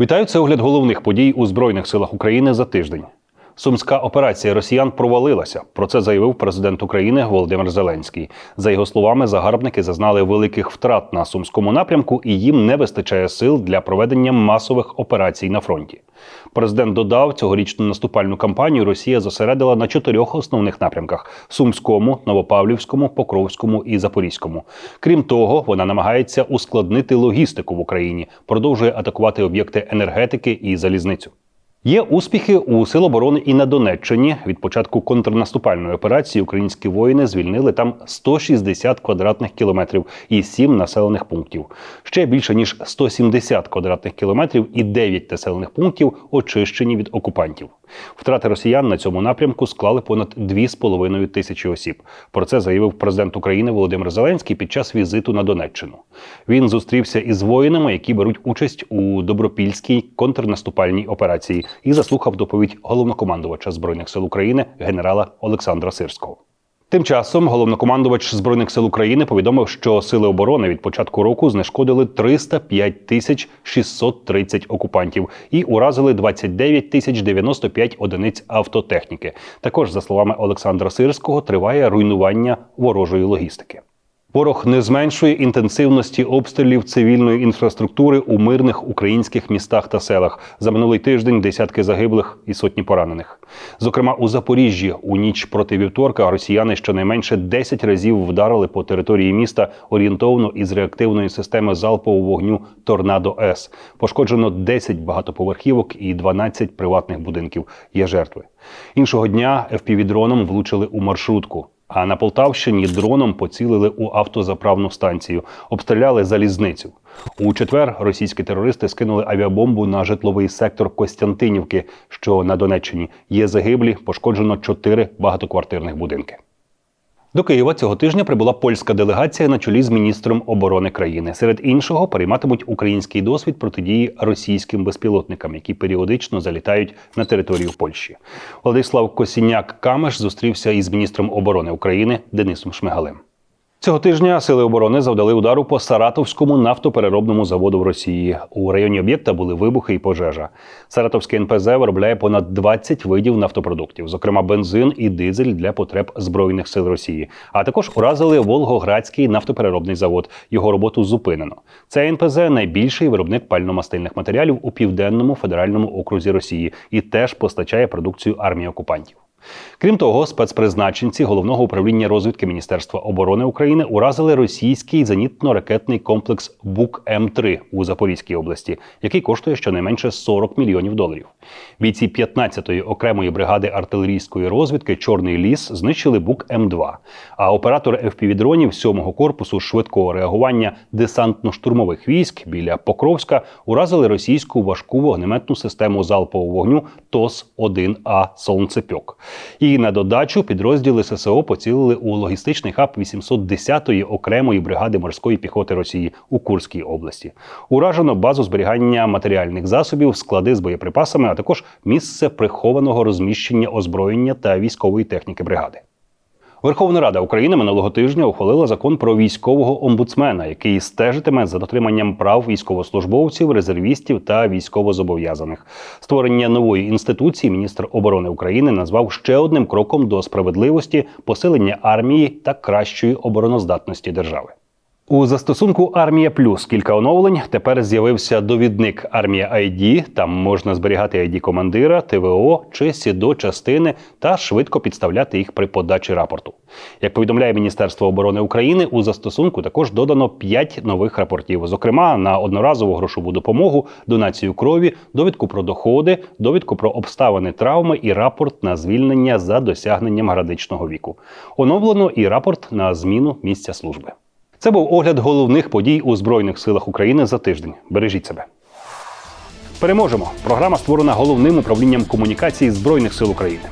Вітаю, це огляд головних подій у Збройних силах України за тиждень. Сумська операція росіян провалилася. Про це заявив президент України Володимир Зеленський. За його словами, загарбники зазнали великих втрат на сумському напрямку, і їм не вистачає сил для проведення масових операцій на фронті. Президент додав, цьогорічну наступальну кампанію Росія зосередила на чотирьох основних напрямках: Сумському, Новопавлівському, Покровському і Запорізькому. Крім того, вона намагається ускладнити логістику в Україні, продовжує атакувати об'єкти енергетики і залізницю. Є успіхи у Сил оборони і на Донеччині. Від початку контрнаступальної операції українські воїни звільнили там 160 квадратних кілометрів і 7 населених пунктів. Ще більше ніж 170 квадратних кілометрів і 9 населених пунктів очищені від окупантів. Втрати росіян на цьому напрямку склали понад 2,5 тисячі осіб. Про це заявив президент України Володимир Зеленський під час візиту на Донеччину. Він зустрівся із воїнами, які беруть участь у добропільській контрнаступальній операції, і заслухав доповідь головнокомандувача збройних сил України генерала Олександра Сирського. Тим часом головнокомандувач збройних сил України повідомив, що сили оборони від початку року знешкодили 305 тисяч 630 окупантів і уразили 29 тисяч 95 одиниць автотехніки. Також, за словами Олександра Сирського, триває руйнування ворожої логістики. Ворог не зменшує інтенсивності обстрілів цивільної інфраструктури у мирних українських містах та селах. За минулий тиждень десятки загиблих і сотні поранених. Зокрема, у Запоріжжі у ніч проти вівторка росіяни щонайменше 10 разів вдарили по території міста орієнтовно із реактивної системи залпового вогню Торнадо С. Пошкоджено 10 багатоповерхівок і 12 приватних будинків. Є жертви. Іншого дня FPV-дроном влучили у маршрутку. А на Полтавщині дроном поцілили у автозаправну станцію, обстріляли залізницю. У четвер російські терористи скинули авіабомбу на житловий сектор Костянтинівки, що на Донеччині. Є загиблі, пошкоджено чотири багатоквартирних будинки. До Києва цього тижня прибула польська делегація на чолі з міністром оборони країни. Серед іншого перейматимуть український досвід протидії російським безпілотникам, які періодично залітають на територію Польщі. Владислав Косіняк Камеш зустрівся із міністром оборони України Денисом Шмигалем. Цього тижня сили оборони завдали удару по Саратовському нафтопереробному заводу в Росії. У районі об'єкта були вибухи і пожежа. Саратовське НПЗ виробляє понад 20 видів нафтопродуктів, зокрема бензин і дизель для потреб збройних сил Росії. А також уразили Волгоградський нафтопереробний завод. Його роботу зупинено. Це НПЗ найбільший виробник пально-мастильних матеріалів у південному федеральному окрузі Росії і теж постачає продукцію армії окупантів. Крім того, спецпризначенці головного управління розвідки Міністерства оборони України уразили російський зенітно-ракетний комплекс Бук М3 у Запорізькій області, який коштує щонайменше 40 мільйонів доларів. Бійці 15-ї окремої бригади артилерійської розвідки Чорний ліс знищили Бук М2. А оператор FPV-дронів 7-го корпусу швидкого реагування десантно-штурмових військ біля Покровська уразили російську важку вогнеметну систему залпового вогню ТОС 1 А Солнцепьок. І на додачу підрозділи ССО поцілили у логістичний хаб 810-ї окремої бригади морської піхоти Росії у Курській області. Уражено базу зберігання матеріальних засобів, склади з боєприпасами, а також місце прихованого розміщення озброєння та військової техніки бригади. Верховна Рада України минулого тижня ухвалила закон про військового омбудсмена, який стежитиме за дотриманням прав військовослужбовців, резервістів та військовозобов'язаних. Створення нової інституції міністр оборони України назвав ще одним кроком до справедливості, посилення армії та кращої обороноздатності держави. У застосунку Армія Плюс кілька оновлень. Тепер з'явився довідник Армія ID. Там можна зберігати ID командира, ТВО чи СІДО частини та швидко підставляти їх при подачі рапорту. Як повідомляє Міністерство оборони України, у застосунку також додано 5 нових рапортів, зокрема на одноразову грошову допомогу, донацію крові, довідку про доходи, довідку про обставини травми і рапорт на звільнення за досягненням градичного віку. Оновлено і рапорт на зміну місця служби. Це був огляд головних подій у Збройних силах України за тиждень. Бережіть себе. Переможемо. Програма створена головним управлінням комунікації Збройних сил України.